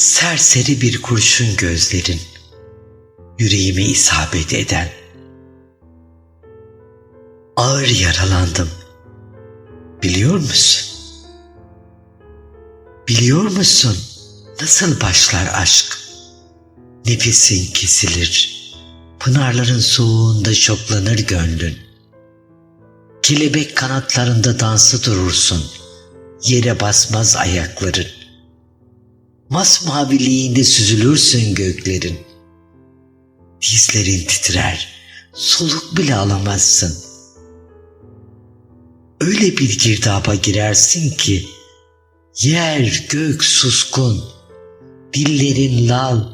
Serseri bir kurşun gözlerin, yüreğime isabet eden. Ağır yaralandım. Biliyor musun? Biliyor musun nasıl başlar aşk? Nefesin kesilir. Pınarların soğuğunda şoklanır gönlün. Kelebek kanatlarında dansı durursun. Yere basmaz ayakların. Masmaviliğinde süzülürsün göklerin. Dizlerin titrer. Soluk bile alamazsın. Öyle bir girdaba girersin ki yer gök suskun. Dillerin lal,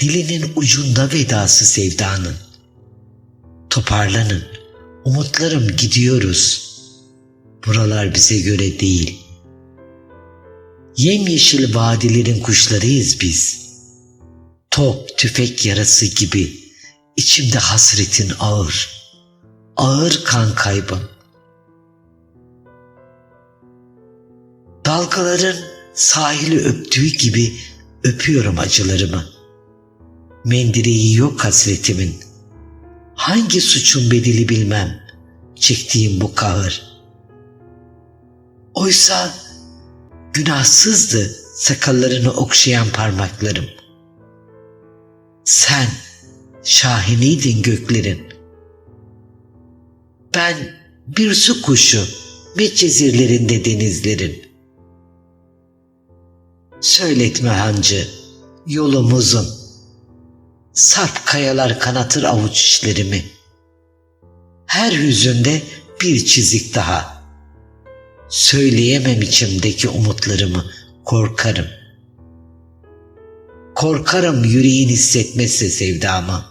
dilinin ucunda vedası sevdanın. Toparlanın, umutlarım gidiyoruz. Buralar bize göre değil. Yemyeşil vadilerin kuşlarıyız biz. Top, tüfek yarası gibi içimde hasretin ağır. Ağır kan kaybım. Dalgaların sahili öptüğü gibi öpüyorum acılarımı. Mendireği yok hasretimin. Hangi suçun bedeli bilmem çektiğim bu kahır. Oysa günahsızdı sakallarını okşayan parmaklarım. Sen şahiniydin göklerin. Ben bir su kuşu Medcezirlerinde denizlerin. Söyletme hancı, yolum uzun. Sarp kayalar kanatır avuç işlerimi. Her hüzünde bir çizik daha. Söyleyemem içimdeki umutlarımı, korkarım. Korkarım yüreğin hissetmezse sevdamı.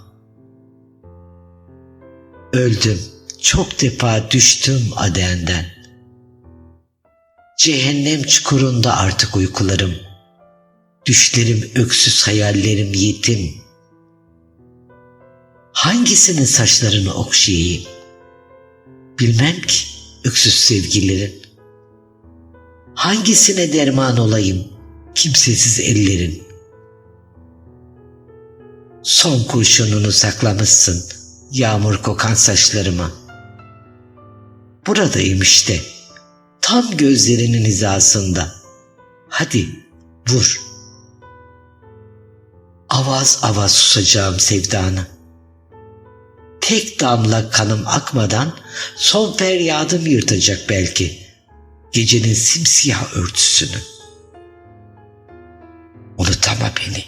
Öldüm, çok defa düştüm adenden. Cehennem çukurunda artık uykularım. Düşlerim öksüz hayallerim yetim. Hangisinin saçlarını okşayayım? Bilmem ki öksüz sevgililerin. Hangisine derman olayım kimsesiz ellerin? Son kurşununu saklamışsın yağmur kokan saçlarıma. Buradayım işte, tam gözlerinin hizasında. Hadi vur. Avaz avaz susacağım sevdanı. Tek damla kanım akmadan son feryadım yırtacak belki gecenin simsiyah örtüsünü. Unutama beni.